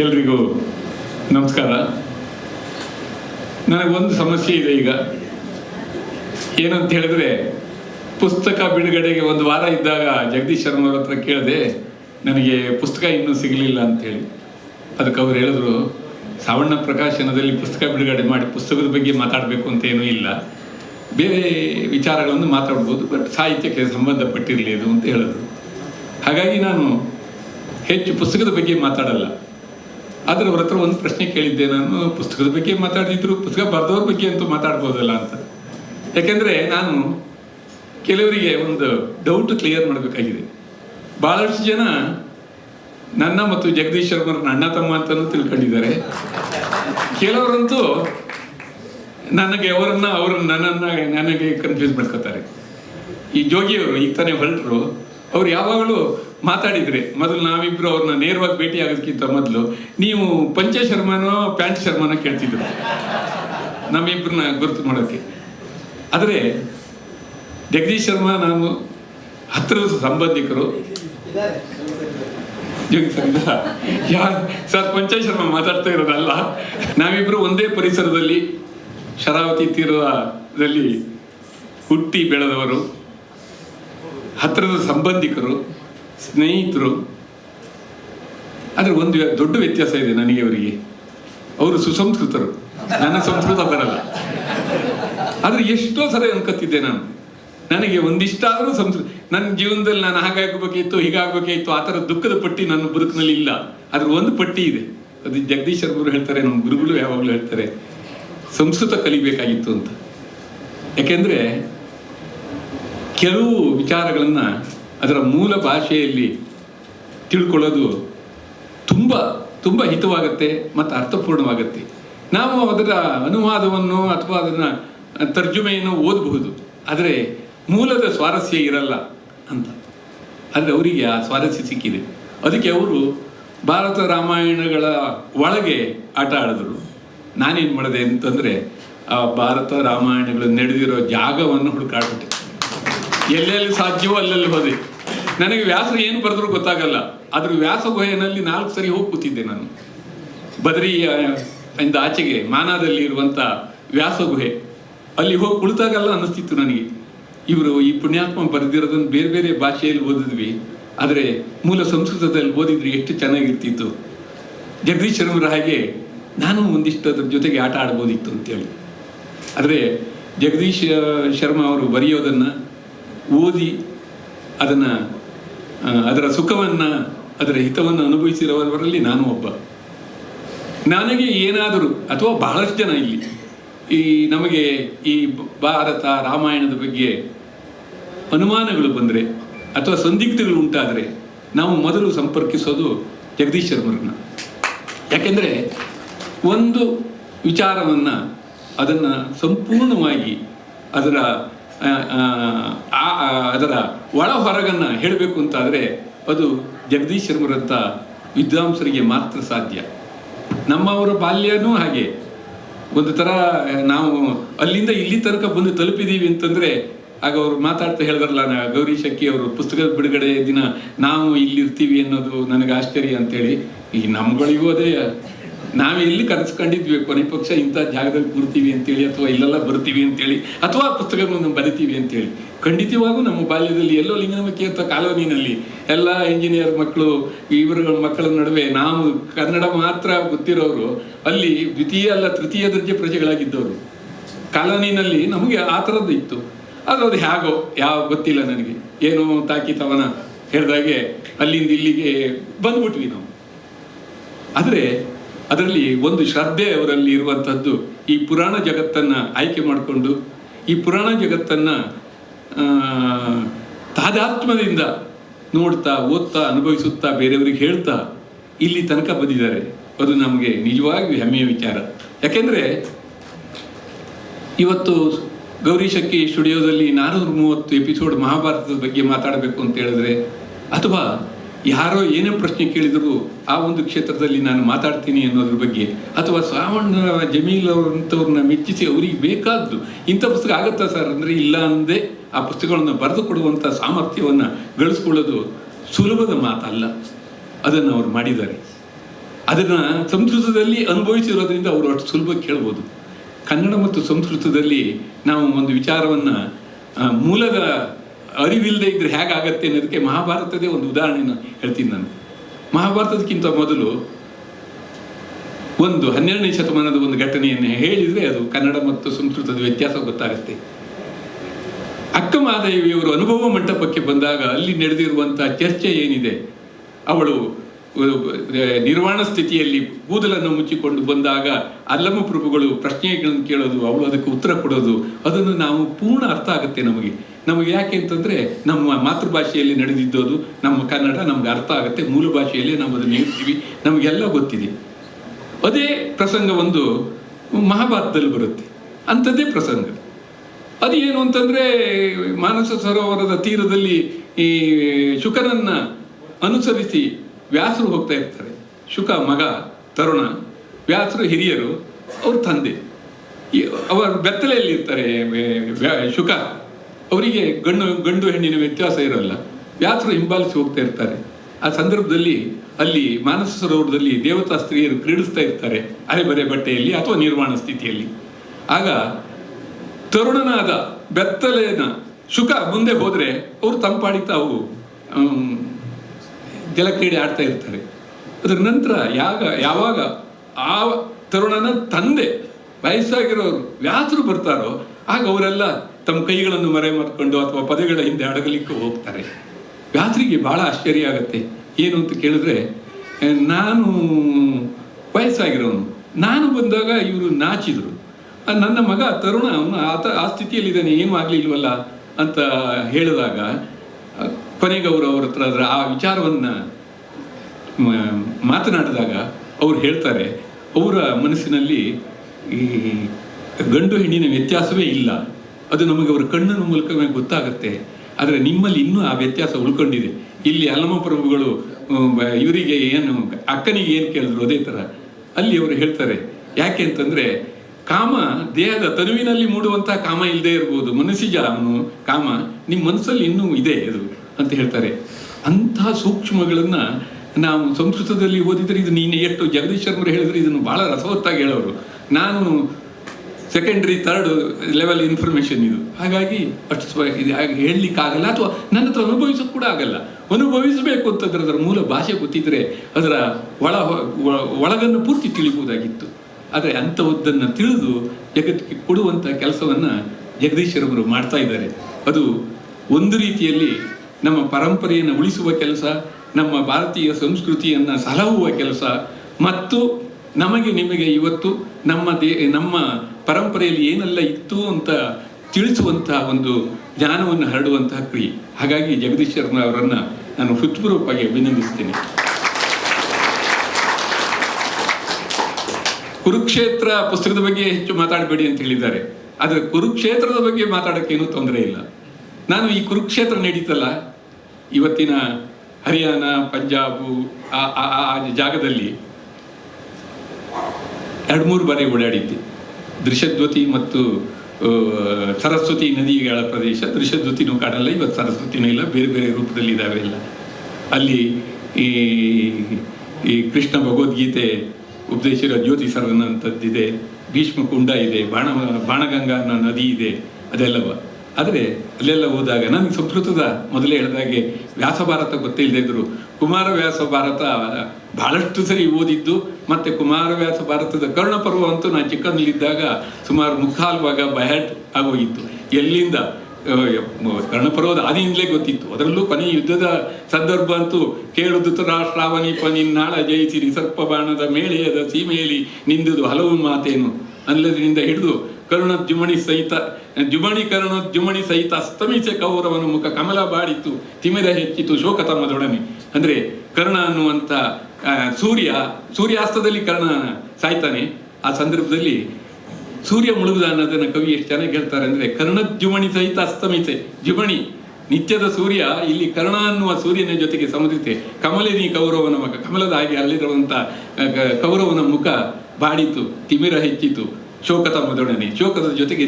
ಎಲ್ರಿಗೂ ನಮಸ್ಕಾರ. ನನಗೊಂದು ಸಮಸ್ಯೆ ಇದೆ ಈಗ. ಏನಂತ ಹೇಳಿದ್ರೆ, ಪುಸ್ತಕ ಬಿಡುಗಡೆಗೆ ಒಂದು ವಾರ ಇದ್ದಾಗ ಜಗದೀಶ್ ಶರ್ಮ ಅವ್ರ ಹತ್ರ ಕೇಳಿದೆ, ನನಗೆ ಪುಸ್ತಕ ಇನ್ನೂ ಸಿಗಲಿಲ್ಲ ಅಂತೇಳಿ ಅದಕ್ಕೆ ಅವ್ರು ಹೇಳಿದ್ರು, ಸಾವಣ್ಣ ಪ್ರಕಾಶನದಲ್ಲಿ ಪುಸ್ತಕ ಬಿಡುಗಡೆ ಮಾಡಿ ಪುಸ್ತಕದ ಬಗ್ಗೆ ಮಾತಾಡಬೇಕು ಅಂತ ಏನೂ ಇಲ್ಲ. ಬೇರೆ ವಿಚಾರಗಳನ್ನು ಮಾತಾಡ್ಬೋದು, ಬಟ್ ಸಾಹಿತ್ಯಕ್ಕೆ ಸಂಬಂಧಪಟ್ಟಿರಲಿ ಅದು ಅಂತ ಹೇಳಿದ್ರು. ಹಾಗಾಗಿ ನಾನು ಹೆಚ್ಚು ಪುಸ್ತಕದ ಬಗ್ಗೆ ಮಾತಾಡಲ್ಲ. ಆದರೆ ಅವ್ರ ಹತ್ರ ಒಂದು ಪ್ರಶ್ನೆ ಕೇಳಿದ್ದೆ ನಾನು, ಪುಸ್ತಕದ ಬಗ್ಗೆ ಮಾತಾಡಿದ್ರು ಪುಸ್ತಕ ಬರೆದವ್ರ ಬಗ್ಗೆ ಅಂತೂ ಮಾತಾಡ್ಬೋದಲ್ಲ ಅಂತ. ಯಾಕೆಂದರೆ ನಾನು ಕೆಲವರಿಗೆ ಒಂದು ಡೌಟ್ ಕ್ಲಿಯರ್ ಮಾಡಬೇಕಾಗಿದೆ. ಭಾಳಷ್ಟು ಜನ ನನ್ನ ಮತ್ತು ಜಗದೀಶ್ ಶರ್ಮರನ್ನ ಅಣ್ಣ, ತಮ್ಮ ಅಂತಲೂ ತಿಳ್ಕೊಂಡಿದ್ದಾರೆ. ಕೆಲವರಂತೂ ನನಗೆ ಅವರನ್ನ, ಅವರು ನನ್ನನ್ನು, ನನಗೆ ಕನ್ಫ್ಯೂಸ್ ಮಾಡ್ಕೋತಾರೆ. ಈ ಜೋಗಿಯವರು, ಈಗ ತಾನೇ ಹೊರಟರು, ಅವ್ರು ಯಾವಾಗಲೂ ಮಾತಾಡಿದ್ರೆ, ಮೊದಲು ನಾವಿಬ್ರು ಅವ್ರನ್ನ ನೇರವಾಗಿ ಭೇಟಿ ಆಗೋದಕ್ಕಿಂತ ಮೊದಲು ನೀವು ಪಂಚ ಶರ್ಮನೋ, ಪ್ಯಾಂಟ್ ಶರ್ಮನೋ ಕೇಳ್ತಿದ್ರು. ನಮ್ಮಿಬ್ಬರನ್ನ ಗುರುತು ಮಾಡೋಕ್ಕೆ. ಆದರೆ, ಜಗದೀಶ್ ಶರ್ಮಾ ನಾನು ಹತ್ತಿರದ ಸಂಬಂಧಿಕರು. ಯಾರು? ಸರ್, ಪಂಚ ಶರ್ಮಾ ಮಾತಾಡ್ತಾ ಇರೋದಲ್ಲ. ನಾವಿಬ್ರು ಒಂದೇ ಪರಿಸರದಲ್ಲಿ ಶರಾವತಿ ತೀರದಲ್ಲಿ ಹುಟ್ಟಿ ಬೆಳೆದವರು ಹತ್ತಿರದ ಸಂಬಂಧಿಕರು. ಸ್ನೇಹಿತರು, ಆದರೆ ಒಂದು ದೊಡ್ಡ ವ್ಯತ್ಯಾಸ ಇದೆ ನನಗೆ ಅವರಿಗೆ. ಅವರು ಸುಸಂಸ್ಕೃತರು. ನನ್ನ ಸಂಸ್ಕೃತ ಬರಲ್ಲ. ಆದರೆ ಎಷ್ಟೋ ಸಲ ಅನ್ಕೋತಿದ್ದೆ ನಾನು. ನನಗೆ ಒಂದಿಷ್ಟಾದರೂ ಸಂಸ್ಕೃತ ನನ್ನ ಜೀವನದಲ್ಲಿ ನಾನು ಹಾಗಾಗಬೇಕಿತ್ತು ಹೀಗಾಗಬೇಕಿತ್ತು ಆ ಥರ ದುಃಖದ ಪಟ್ಟಿ ನನ್ನ ಬದುಕಿನಲ್ಲಿ ಇಲ್ಲ. ಅದ್ರ ಒಂದು ಪಟ್ಟಿ ಇದೆ. ಅದು ಜಗದೀಶ್ ಶರ್ಮರು ಹೇಳ್ತಾರೆ, ನಮ್ಮ ಗುರುಗಳು ಯಾವಾಗಲೂ ಹೇಳ್ತಾರೆ, ಸಂಸ್ಕೃತ ಕಲಿಬೇಕಾಗಿತ್ತು ಅಂತ. ಯಾಕೆಂದರೆ, ಕೆಲವು ವಿಚಾರಗಳನ್ನು ಅದರ ಮೂಲ ಭಾಷೆಯಲ್ಲಿ ತಿಳ್ಕೊಳ್ಳೋದು ತುಂಬ ತುಂಬ ಹಿತವಾಗುತ್ತೆ ಮತ್ತು ಅರ್ಥಪೂರ್ಣವಾಗುತ್ತೆ. ನಾವು ಅದರ ಅನುವಾದವನ್ನು ಅಥವಾ ಅದನ್ನು ತರ್ಜುಮೆಯನ್ನು ಓದಬಹುದು. ಆದರೆ ಮೂಲದ ಸ್ವಾರಸ್ಯ ಇರಲ್ಲ ಅಂತ. ಆದರೆ ಅವರಿಗೆ ಆ ಸ್ವಾರಸ್ಯ ಸಿಕ್ಕಿದೆ. ಅದಕ್ಕೆ ಅವರು ಭಾರತ ರಾಮಾಯಣಗಳ ಒಳಗೆ ಆಟ ಆಡಿದ್ರು. ನಾನೇನು ಮಾಡಿದೆ ಅಂತಂದರೆ ಆ ಭಾರತ ರಾಮಾಯಣಗಳು ನಡೆದಿರೋ ಜಾಗವನ್ನು ಹುಡುಕಾಡ್ಬಿಟ್ಟೆ. ಎಲ್ಲೆಲ್ಲಿ ಸಾಧ್ಯವೋ ಅಲ್ಲೆಲ್ಲಿ ಹೋದೆ. ನನಗೆ ವ್ಯಾಸರು ಏನು ಬರೆದ್ರು ಗೊತ್ತಾಗಲ್ಲ. ಅದ್ರ ವ್ಯಾಸ ಗುಹೆಯಲ್ಲಿ ನಾಲ್ಕು ಸರಿ ಹೋಗಿ ಕೂತಿದ್ದೆ ನಾನು. ಬದರಿ ಇಂದ ಆಚೆಗೆ ಮಾನಾದಲ್ಲಿ ಇರುವಂಥ ವ್ಯಾಸ ಗುಹೆ. ಅಲ್ಲಿ ಹೋಗಿ ಕುಳಿತಾಗಲ್ಲ ಅನ್ನಿಸ್ತಿತ್ತು ನನಗೆ. ಇವರು ಈ ಪುಣ್ಯಾತ್ಮ ಬರೆದಿರೋದನ್ನು ಬೇರೆ ಬೇರೆ ಭಾಷೆಯಲ್ಲಿ ಓದಿದ್ವಿ. ಆದರೆ ಮೂಲ ಸಂಸ್ಕೃತದಲ್ಲಿ ಓದಿದ್ರೆ ಎಷ್ಟು ಚೆನ್ನಾಗಿರ್ತಿತ್ತು. ಜಗದೀಶ್ ಶರ್ಮರ ಹಾಗೆ ನಾನು ಒಂದಿಷ್ಟು ಅದ್ರ ಜೊತೆಗೆ ಆಟ ಆಡ್ಬೋದಿತ್ತು ಅಂತೇಳಿ. ಆದರೆ ಜಗದೀಶ್ ಶರ್ಮಾ ಅವರು ಬರೆಯೋದನ್ನು ಓದಿ ಅದನ್ನು ಅದರ ಸುಖವನ್ನು, ಅದರ ಹಿತವನ್ನು ಅನುಭವಿಸಿರುವವರಲ್ಲಿ ನಾನು ಒಬ್ಬ. ನನಗೆ ಏನಾದರೂ, ಅಥವಾ ಬಹಳಷ್ಟು ಜನ ಇಲ್ಲಿ, ಈ ನಮಗೆ ಈ ಭಾರತ ರಾಮಾಯಣದ ಬಗ್ಗೆ ಅನುಮಾನಗಳು ಬಂದರೆ, ಅಥವಾ ಸಂದಿಗ್ಧಗಳು ಉಂಟಾದರೆ, ನಾವು ಮೊದಲು ಸಂಪರ್ಕಿಸೋದು ಜಗದೀಶ್ ಶರ್ಮರನ್ನ. ಯಾಕೆಂದರೆ, ಒಂದು ವಿಚಾರವನ್ನು ಅದನ್ನು ಸಂಪೂರ್ಣವಾಗಿ ಅದರ ಆ, ಅದರ ಒಳ ಹೊರಗನ್ನು ಹೇಳಬೇಕು ಅಂತಾದರೆ ಅದು ಜಗದೀಶ್ ಶರ್ಮರಂಥ ವಿದ್ವಾಂಸರಿಗೆ ಮಾತ್ರ ಸಾಧ್ಯ. ನಮ್ಮವರ ಬಾಲ್ಯನೂ ಹಾಗೆ. ಒಂದು ಥರ ನಾವು ಅಲ್ಲಿಂದ ಇಲ್ಲಿ ತನಕ ಬಂದು ತಲುಪಿದ್ದೀವಿ ಅಂತಂದರೆ ಆಗ ಅವರು ಮಾತಾಡ್ತಾ ಹೇಳಿದ್ರಲ್ಲ ಗೌರಿ ಶಕ್ಕಿ ಅವರು ಪುಸ್ತಕದ ಬಿಡುಗಡೆ ದಿನ ನಾವು ಇಲ್ಲಿರ್ತೀವಿ ಅನ್ನೋದು ನನಗೆ ಆಶ್ಚರ್ಯ ಅಂತೇಳಿ. ಈ ನಮ್ಗಳಿಗೂ ಅದೇ ನಾವು ಎಲ್ಲಿ ಕನಸ್ಕೊಂಡಿದ್ವಿ ಕೊನೆ ಪಕ್ಷ ಇಂಥ ಜಾಗದಲ್ಲಿ ಕೂರ್ತೀವಿ ಅಂತೇಳಿ ಅಥವಾ ಇಲ್ಲೆಲ್ಲ ಬರ್ತೀವಿ ಅಂತೇಳಿ ಅಥವಾ ಪುಸ್ತಕಗಳನ್ನು ಬರಿತೀವಿ ಅಂತೇಳಿ. ಖಂಡಿತವಾಗೂ ನಮ್ಮ ಬಾಲ್ಯದಲ್ಲಿ ಎಲ್ಲೋ ಲಿಂಗನಮಕ್ಕಿ ಅಂತ ಕಾಲೋನಿನಲ್ಲಿ ಎಲ್ಲ ಇಂಜಿನಿಯರ್ ಮಕ್ಕಳು, ಇವರುಗಳ ಮಕ್ಕಳ ನಡುವೆ ನಾವು ಕನ್ನಡ ಮಾತ್ರ ಗೊತ್ತಿರೋರು, ಅಲ್ಲಿ ದ್ವಿತೀಯ ಅಲ್ಲ ತೃತೀಯ ದರ್ಜೆ ಪ್ರಜೆಗಳಾಗಿದ್ದವರು. ಕಾಲೋನಿನಲ್ಲಿ ನಮಗೆ ಆ ಥರದ್ದು ಇತ್ತು. ಆದರೆ ಅದು ಹೇಗೋ ಯಾವ ಗೊತ್ತಿಲ್ಲ ನನಗೆ. ಏನೋ ತಾಕಿತವನ ಹೇಳಿದಾಗೆ ಅಲ್ಲಿಂದ ಇಲ್ಲಿಗೆ ಬಂದ್ಬಿಟ್ವಿ ನಾವು. ಆದರೆ ಅದರಲ್ಲಿ ಒಂದು ಶ್ರದ್ಧೆ ಅವರಲ್ಲಿ ಇರುವಂಥದ್ದು ಈ ಪುರಾಣ ಜಗತ್ತನ್ನು ಆಯ್ಕೆ ಮಾಡಿಕೊಂಡು, ಈ ಪುರಾಣ ಜಗತ್ತನ್ನು ತಾದಾತ್ಮದಿಂದ ನೋಡ್ತಾ, ಓದ್ತಾ, ಅನುಭವಿಸುತ್ತಾ ಬೇರೆಯವರಿಗೆ ಹೇಳ್ತಾ ಇಲ್ಲಿ ತನಕ ಬಂದಿದ್ದಾರೆ. ಅದು ನಮಗೆ ನಿಜವಾಗಿಯೂ ಹೆಮ್ಮೆಯ ವಿಚಾರ. ಯಾಕೆಂದರೆ ಇವತ್ತು ಗೌರಿ ಶಕ್ಕಿ ಸ್ಟುಡಿಯೋದಲ್ಲಿ ನಾನ್ನೂರ ಮೂವತ್ತು ಎಪಿಸೋಡ್ ಮಹಾಭಾರತದ ಬಗ್ಗೆ ಮಾತಾಡಬೇಕು ಅಂತ ಹೇಳಿದ್ರೆ, ಅಥವಾ ಯಾರೋ ಏನೇ ಪ್ರಶ್ನೆ ಕೇಳಿದರೂ ಆ ಒಂದು ಕ್ಷೇತ್ರದಲ್ಲಿ ನಾನು ಮಾತಾಡ್ತೀನಿ ಅನ್ನೋದ್ರ ಬಗ್ಗೆ ಅಥವಾ ಶ್ರಾವಣ ಜಮೀಲ್ ಅವರಂಥವ್ರನ್ನ ಮೆಚ್ಚಿಸಿ ಅವರಿಗೆ ಬೇಕಾದ್ದು ಇಂಥ ಪುಸ್ತಕ ಆಗುತ್ತಾ ಸರ್? ಅಂದರೆ ಇಲ್ಲ ಅಂದೇ ಆ ಪುಸ್ತಕಗಳನ್ನು ಬರೆದು ಕೊಡುವಂಥ ಸಾಮರ್ಥ್ಯವನ್ನು ಗಳಿಸ್ಕೊಳ್ಳೋದು ಸುಲಭದ ಮಾತಲ್ಲ. ಅದನ್ನು ಅವರು ಮಾಡಿದ್ದಾರೆ. ಅದನ್ನು ಸಂಸ್ಕೃತದಲ್ಲಿ ಅನುಭವಿಸಿರೋದ್ರಿಂದ ಅವರು ಅಷ್ಟು ಸುಲಭ ಕೇಳ್ಬೋದು. ಕನ್ನಡ ಮತ್ತು ಸಂಸ್ಕೃತದಲ್ಲಿ ನಾವು ಒಂದು ವಿಚಾರವನ್ನು ಮೂಲದ ಅರಿವಿಲ್ಲದೆ ಇದ್ರೆ ಹೇಗಾಗತ್ತೆ ಅನ್ನೋದಕ್ಕೆ ಮಹಾಭಾರತದೇ ಒಂದು ಉದಾಹರಣೆನ ಹೇಳ್ತೀನಿ ನಾನು. ಮಹಾಭಾರತದಕ್ಕಿಂತ ಮೊದಲು ಒಂದು ಹನ್ನೆರಡನೇ ಶತಮಾನದ ಒಂದು ಘಟನೆಯನ್ನು ಹೇಳಿದ್ರೆ ಅದು ಕನ್ನಡ ಮತ್ತು ಸಂಸ್ಕೃತದ ವ್ಯತ್ಯಾಸ ಗೊತ್ತಾಗುತ್ತೆ. ಅಕ್ಕ ಮಹಾದೇವಿಯವರು ಅನುಭವ ಮಂಟಪಕ್ಕೆ ಬಂದಾಗ ಅಲ್ಲಿ ನಡೆದಿರುವಂತಹ ಚರ್ಚೆ ಏನಿದೆ, ಅವಳು ನಿರ್ವಾಣ ಸ್ಥಿತಿಯಲ್ಲಿ ಕೂದಲನ್ನು ಮುಚ್ಚಿಕೊಂಡು ಬಂದಾಗ ಅಲ್ಲಮ ಪ್ರಭುಗಳು ಪ್ರಶ್ನೆಗಳನ್ನು ಕೇಳೋದು, ಅವಳು ಅದಕ್ಕೆ ಉತ್ತರ ಕೊಡೋದು, ಅದನ್ನು ನಾವು ಪೂರ್ಣ ಅರ್ಥ ಆಗುತ್ತೆ ನಮಗೆ. ನಮಗೆ ಯಾಕೆ ಅಂತಂದ್ರೆ ನಮ್ಮ ಮಾತೃಭಾಷೆಯಲ್ಲಿ ನಡೆದಿದ್ದೋದು, ನಮ್ಮ ಕನ್ನಡ ನಮ್ಗೆ ಅರ್ಥ ಆಗುತ್ತೆ, ಮೂಲ ಭಾಷೆಯಲ್ಲೇ ನಾವು ಅದನ್ನು ಹೇಳ್ತೀವಿ, ನಮಗೆಲ್ಲ ಗೊತ್ತಿದೆ. ಅದೇ ಪ್ರಸಂಗ ಒಂದು ಮಹಾಭಾರತದಲ್ಲಿ ಬರುತ್ತೆ, ಅಂಥದ್ದೇ ಪ್ರಸಂಗ. ಅದು ಏನು ಅಂತಂದ್ರೆ, ಮಾನಸ ಸರೋವರದ ತೀರದಲ್ಲಿ ಈ ಶುಕನನ್ನ ಅನುಸರಿಸಿ ವ್ಯಾಸರು ಹೋಗ್ತಾ ಇರ್ತಾರೆ. ಶುಕ, ಮಗ, ತರುಣ, ವ್ಯಾಸರು, ಹಿರಿಯರು, ಅವ್ರ ತಂದೆ. ಅವರು ಬೆತ್ತಲೆಯಲ್ಲಿ ಇರ್ತಾರೆ ಶುಕ. ಅವರಿಗೆ ಗಂಡು ಗಂಡು ಹೆಣ್ಣಿನ ವ್ಯತ್ಯಾಸ ಇರೋಲ್ಲ. ವ್ಯಾಸರು ಹಿಂಬಾಲಿಸಿ ಹೋಗ್ತಾ ಇರ್ತಾರೆ. ಆ ಸಂದರ್ಭದಲ್ಲಿ ಅಲ್ಲಿ ಮಾನಸ ಸರೋವರದಲ್ಲಿ ದೇವತಾ ಸ್ತ್ರೀಯರು ಕ್ರೀಡಿಸ್ತಾ ಇರ್ತಾರೆ, ಅರೆಬರೆ ಬಟ್ಟೆಯಲ್ಲಿ ಅಥವಾ ನಿರ್ಮಾಣ ಸ್ಥಿತಿಯಲ್ಲಿ. ಆಗ ತರುಣನಾದ ಬೆತ್ತಲೇನ ಶುಕ ಮುಂದೆ ಹೋದರೆ ಅವರು ತಂಪಾಡಿ ತಾವು ಜಲಕ್ರೀಡೆ ಆಡ್ತಾ ಇರ್ತಾರೆ. ಅದರ ನಂತರ ಯಾಗ, ಯಾವಾಗ ಆ ತರುಣನ ತಂದೆ ವಯಸ್ಸಾಗಿರೋರು ವ್ಯಾಸರು ಬರ್ತಾರೋ, ಆಗ ಅವರೆಲ್ಲ ತಮ್ಮ ಕೈಗಳನ್ನು ಮರೆ ಮಾಡಿಕೊಂಡು ಅಥವಾ ಪದಗಳ ಹಿಂದೆ ಅಡಗಲಿಕ್ಕೆ ಹೋಗ್ತಾರೆ. ವ್ಯಾಸರಿಗೆ ಭಾಳ ಆಶ್ಚರ್ಯ ಆಗುತ್ತೆ. ಏನು ಅಂತ ಕೇಳಿದ್ರೆ ನಾನು ವಯಸ್ಸಾಗಿರೋನು. ನಾನು ಬಂದಾಗ ಇವರು ನಾಚಿದ್ರು. ನನ್ನ ಮಗ ತರುಣ, ಅವನು ಆತ, ಆ ಸ್ಥಿತಿಯಲ್ಲಿದ್ದಾನೆ, ಏನೂ ಆಗಲಿಲ್ವಲ್ಲ? ಅಂತ ಹೇಳಿದಾಗ, ಕೊನೆಗೌರ ಕೊನೆಗೆ ಅವರು ಅವ್ರ ಹತ್ರ ಅದರ ಆ ವಿಚಾರವನ್ನು ಮಾತನಾಡಿದಾಗ ಅವ್ರು ಹೇಳ್ತಾರೆ, ಅವರ ಮನಸ್ಸಿನಲ್ಲಿ ಈ ಗಂಡು ಹೆಣ್ಣಿನ ವ್ಯತ್ಯಾಸವೇ ಇಲ್ಲ. ಅದು ನಮಗೆ ಅವರ ಕಣ್ಣಿನ ಮೂಲಕವೇ ಗೊತ್ತಾಗುತ್ತೆ. ಆದರೆ ನಿಮ್ಮಲ್ಲಿ ಇನ್ನೂ ಆ ವ್ಯತ್ಯಾಸ ಉಳ್ಕೊಂಡಿದೆ. ಇಲ್ಲಿ ಅಲ್ಲಮ ಪ್ರಭುಗಳು ಇವರಿಗೆ ಏನು, ಅಕ್ಕನಿಗೆ ಏನು ಕೇಳಿದ್ರು ಅದೇ ಥರ. ಅಲ್ಲಿ ಅವರು ಹೇಳ್ತಾರೆ, ಯಾಕೆ ಅಂತಂದ್ರೆ ಕಾಮ ದೇಹದ ತನುವಿನಲ್ಲಿ ಮೂಡುವಂತಹ ಕಾಮ ಇಲ್ಲದೆ ಇರ್ಬೋದು. ಮನಸ್ಸಿಜ ಅವನು ಕಾಮ ನಿಮ್ಮ ಮನಸ್ಸಲ್ಲಿ ಇನ್ನೂ ಇದೆ ಅದು ಅಂತ ಹೇಳ್ತಾರೆ. ಅಂತಹ ಸೂಕ್ಷ್ಮಗಳನ್ನು ನಾವು ಸಂಸ್ಕೃತದಲ್ಲಿ ಓದಿದರೆ ಇದು ನೀನು, ಎಷ್ಟು ಜಗದೀಶ್ ಶರ್ಮರು ಹೇಳಿದ್ರೆ, ಇದನ್ನು ಭಾಳ ರಸವತ್ತಾಗಿ ಹೇಳೋರು. ನಾನು ಸೆಕೆಂಡ್ರಿ ಥರ್ಡ್ ಲೆವೆಲ್ ಇನ್ಫಾರ್ಮೇಶನ್ ಇದು. ಹಾಗಾಗಿ ಅಷ್ಟು ಇದು ಹೇಳಲಿಕ್ಕಾಗಲ್ಲ ಅಥವಾ ನನ್ನ ಹತ್ರ ಅನುಭವಿಸೋಕೆ ಕೂಡ ಆಗಲ್ಲ. ಅನುಭವಿಸಬೇಕು ಅಂತಂದ್ರೆ ಅದರ ಮೂಲ ಭಾಷೆ ಗೊತ್ತಿದ್ರೆ ಅದರ ಒಳ ಒಳಗನ್ನು ಪೂರ್ತಿ ತಿಳಿಬಹುದಾಗಿತ್ತು ಆದರೆ ಅಂಥವದ್ದನ್ನು ತಿಳಿದು ಜಗತ್ತಿಗೆ ಕೊಡುವಂಥ ಕೆಲಸವನ್ನು ಜಗದೀಶ್ವರವರು ಮಾಡ್ತಾ ಇದ್ದಾರೆ. ಅದು ಒಂದು ರೀತಿಯಲ್ಲಿ ನಮ್ಮ ಪರಂಪರೆಯನ್ನು ಉಳಿಸುವ ಕೆಲಸ, ನಮ್ಮ ಭಾರತೀಯ ಸಂಸ್ಕೃತಿಯನ್ನು ಸಲಹುವ ಕೆಲಸ, ಮತ್ತು ನಮಗೆ ನಿಮಗೆ ಇವತ್ತು ನಮ್ಮ ದೇ, ನಮ್ಮ ಪರಂಪರೆಯಲ್ಲಿ ಏನೆಲ್ಲ ಇತ್ತು ಅಂತ ತಿಳಿಸುವಂತಹ ಒಂದು ಜ್ಞಾನವನ್ನು ಹರಡುವಂತಹ ಕ್ರಿಯೆ. ಹಾಗಾಗಿ ಜಗದೀಶ್ ಶರ್ಮಾ ಅವರನ್ನು ನಾನು ಹೃತ್ಪೂರ್ವಕವಾಗಿ ಅಭಿನಂದಿಸ್ತೇನೆ. ಕುರುಕ್ಷೇತ್ರ ಪುಸ್ತಕದ ಬಗ್ಗೆ ಹೆಚ್ಚು ಮಾತಾಡಬೇಡಿ ಅಂತ ಹೇಳಿದ್ದಾರೆ. ಆದರೆ ಕುರುಕ್ಷೇತ್ರದ ಬಗ್ಗೆ ಮಾತಾಡೋಕ್ಕೇನು ತೊಂದರೆ ಇಲ್ಲ. ನಾನು ಈ ಕುರುಕ್ಷೇತ್ರ ನಡೀತಲ್ಲ, ಇವತ್ತಿನ ಹರಿಯಾಣ, ಪಂಜಾಬು ಆ ಜಾಗದಲ್ಲಿ ಎರಡು ಮೂರು ಬಾರಿ ಓಡಾಡಿದ್ದೆ. ದೃಶ್ಯದ್ವತಿ ಮತ್ತು ಸರಸ್ವತಿ ನದಿಗಳ ಪ್ರದೇಶ ದೃಶ್ಯದ್ವತಿನೂ ಕಾಣಲ್ಲ ಇವತ್ತು ಸರಸ್ವತಿನೂ ಇಲ್ಲ, ಬೇರೆ ಬೇರೆ ರೂಪದಲ್ಲಿ ಇದ್ದಾವೆ ಇಲ್ಲ ಅಲ್ಲಿ ಈ ಈ ಕೃಷ್ಣ ಭಗವದ್ಗೀತೆ ಉಪದೇಶಿರೋ ಜ್ಯೋತಿ ಸರ್ವನಂತದ್ದಿದೆ ಭೀಷ್ಮ ಕುಂಡ ಇದೆ, ಬಾಣ, ಬಾಣಗಂಗಾ ನದಿ ಇದೆ, ಅದೆಲ್ಲವ. ಆದರೆ ಅಲ್ಲೆಲ್ಲ ಹೋದಾಗ ನನಗೆ ಸಂಸ್ಕೃತದ ಮೊದಲೇ ಹೇಳಿದಾಗೆ ವ್ಯಾಸ ಭಾರತ ಗೊತ್ತಿಲ್ಲದೆ ಇದ್ರು. ಕುಮಾರವ್ಯಾಸ ಭಾರತ ಬಹಳಷ್ಟು ಸರಿ ಓದಿದ್ದು, ಮತ್ತೆ ಕುಮಾರವ್ಯಾಸ ಭಾರತದ ಕರ್ಣ ಪರ್ವ ಅಂತೂ ನಾನು ಚಿಕ್ಕಂದಲ್ಲಿದ್ದಾಗ ಸುಮಾರು ಮುಕ್ಕಾಲು ಭಾಗ ಬಯಟ್ ಆಗೋಗಿತ್ತು ಎಲ್ಲಿಂದ? ಕರ್ಣಪರ್ವದ ಆದಿಯಿಂದಲೇ ಗೊತ್ತಿತ್ತು. ಅದರಲ್ಲೂ ಕೊನೆ ಯುದ್ಧದ ಸಂದರ್ಭ ಅಂತೂ ಕೇಳುದು ಪನಿ ನಾಳ ಜಯಿಸಿರಿ ಸರ್ಪ ಬಾಣದ ಮೇಳೆಯದ ಸೀಮೆಯಲ್ಲಿ ನಿಂದುದು ಹಲವು ಮಾತೇನು. ಅಲ್ಲದರಿಂದ ಹಿಡಿದು ಕರುಣ ಜುಮಣಿ ಸಹಿತ ಜುಮಣಿ ಕರುಣ ಜುಮಣಿ ಸಹಿತ ಅಸ್ತಮಿಸೆ ಕೌರವನ ಮುಖ ಕಮಲ ಬಾಡಿತು, ತಿಮಿರ ಹೆಚ್ಚಿತು, ಶೋಕ ತಮ್ಮದೊಡನೆ. ಅಂದ್ರೆ ಕರ್ಣ ಅನ್ನುವಂಥ ಸೂರ್ಯ, ಸೂರ್ಯಾಸ್ತದಲ್ಲಿ ಕರ್ಣ ಸಾಯ್ತಾನೆ. ಆ ಸಂದರ್ಭದಲ್ಲಿ ಸೂರ್ಯ ಮುಳುಗುದ ಅನ್ನೋದನ್ನ ಕವಿ ಎಷ್ಟು ಚೆನ್ನಾಗಿ ಹೇಳ್ತಾರೆ ಅಂದ್ರೆ ಕರ್ಣ ಜುಮಣಿ ಸಹಿತ ಅಸ್ತಮಿಸೆ ಜುಮಣಿ ನಿತ್ಯದ ಸೂರ್ಯ ಇಲ್ಲಿ ಕರ್ಣ ಅನ್ನುವ ಸೂರ್ಯನ ಜೊತೆಗೆ ಸಮುದಿತೆ ಕಮಲಿನಿ ಕೌರವನ ಮುಖ, ಕಮಲದ ಹಾಗೆ ಅಲ್ಲಿರುವಂತ ಕೌರವನ ಮುಖ ಬಾಡಿತು, ತಿಮಿರ ಹೆಚ್ಚಿತು. ಶೋಕದ ಮುದ್ರಣನೆ ಶೋಕದ ಜೊತೆಗೆ.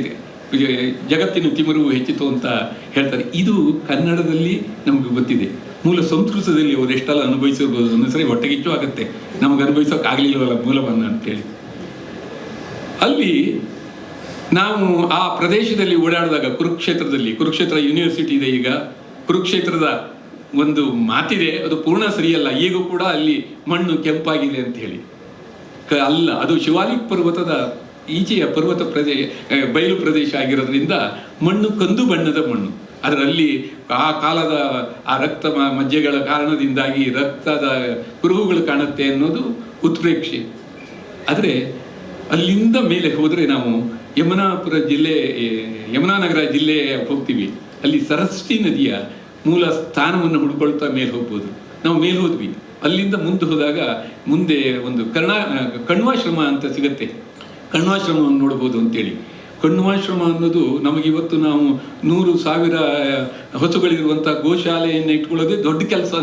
ಜಗತ್ತಿನ ತಿಮರು ಹೆಚ್ಚಿತು ಅಂತ ಹೇಳ್ತಾರೆ. ಇದು ಕನ್ನಡದಲ್ಲಿ ನಮಗೆ ಗೊತ್ತಿದೆ. ಮೂಲ ಸಂಸ್ಕೃತದಲ್ಲಿ ಅವರು ಎಷ್ಟೆಲ್ಲ ಅನುಭವಿಸಿರ್ಬೋದು ಸರಿ ಹೊಟ್ಟೆಗಿಚ್ಚು ಆಗುತ್ತೆ. ನಮಗೆ ಅನುಭವಿಸೋಕ್ಕಾಗಲಿಲ್ಲವಲ್ಲ ಮೂಲವನ್ನು ಅಂತೇಳಿ. ಅಲ್ಲಿ ನಾವು ಆ ಪ್ರದೇಶದಲ್ಲಿ ಓಡಾಡಿದಾಗ ಕುರುಕ್ಷೇತ್ರದಲ್ಲಿ, ಕುರುಕ್ಷೇತ್ರ ಯೂನಿವರ್ಸಿಟಿ ಇದೆ ಈಗ. ಕುರುಕ್ಷೇತ್ರದ ಒಂದು ಮಾತಿದೆ, ಅದು ಪೂರ್ಣ ಸರಿಯಲ್ಲ. ಈಗೂ ಕೂಡ ಅಲ್ಲಿ ಮಣ್ಣು ಕೆಂಪಾಗಿದೆ ಅಂತ ಹೇಳಿ. ಅಲ್ಲ, ಅದು ಶಿವಾಲಿಕ್ ಪರ್ವತದ ಈಚೆಯ ಪರ್ವತ ಪ್ರದೇಶ ಬಯಲು ಪ್ರದೇಶ ಆಗಿರೋದ್ರಿಂದ ಮಣ್ಣು ಕಂದು ಬಣ್ಣದ ಮಣ್ಣು. ಅದರಲ್ಲಿ ಆ ಕಾಲದ, ಆ ರಕ್ತ ಮಜ್ಜೆಗಳ ಕಾರಣದಿಂದಾಗಿ ರಕ್ತದ ಕುರುಹುಗಳು ಕಾಣುತ್ತೆ ಅನ್ನೋದು ಉತ್ಪ್ರೇಕ್ಷೆ. ಆದರೆ ಅಲ್ಲಿಂದ ಮೇಲೆ ಹೋದರೆ ನಾವು ಯಮುನಾಪುರ ಜಿಲ್ಲೆ ಯಮುನಾನಗರ ಜಿಲ್ಲೆ ಹೋಗ್ತೀವಿ. ಅಲ್ಲಿ ಸರಸ್ವತಿ ನದಿಯ ಮೂಲ ಸ್ಥಾನವನ್ನು ಹುಡ್ಕೊಳ್ತಾ ಮೇಲೆ ಹೋಗ್ಬೋದು. ನಾವು ಮೇಲೆ ಹೋದ್ವಿ. ಅಲ್ಲಿಂದ ಮುಂದೆ ಹೋದಾಗ ಮುಂದೆ ಒಂದು ಕರ್ಣ, ಕಣ್ವಾಶ್ರಮ ಅಂತ ಸಿಗತ್ತೆ. ಕಣ್ವಾಶ್ರಮವನ್ನು ನೋಡ್ಬೋದು ಅಂತೇಳಿ. ಕಣ್ವಾಶ್ರಮ ಅನ್ನೋದು ನಮಗಿವತ್ತು ನಾವು ನೂರು ಸಾವಿರ ಹೊಸುಗಳಿರುವಂಥ ಗೋಶಾಲೆಯನ್ನು ಇಟ್ಕೊಳ್ಳೋದೇ ದೊಡ್ಡ ಕೆಲಸ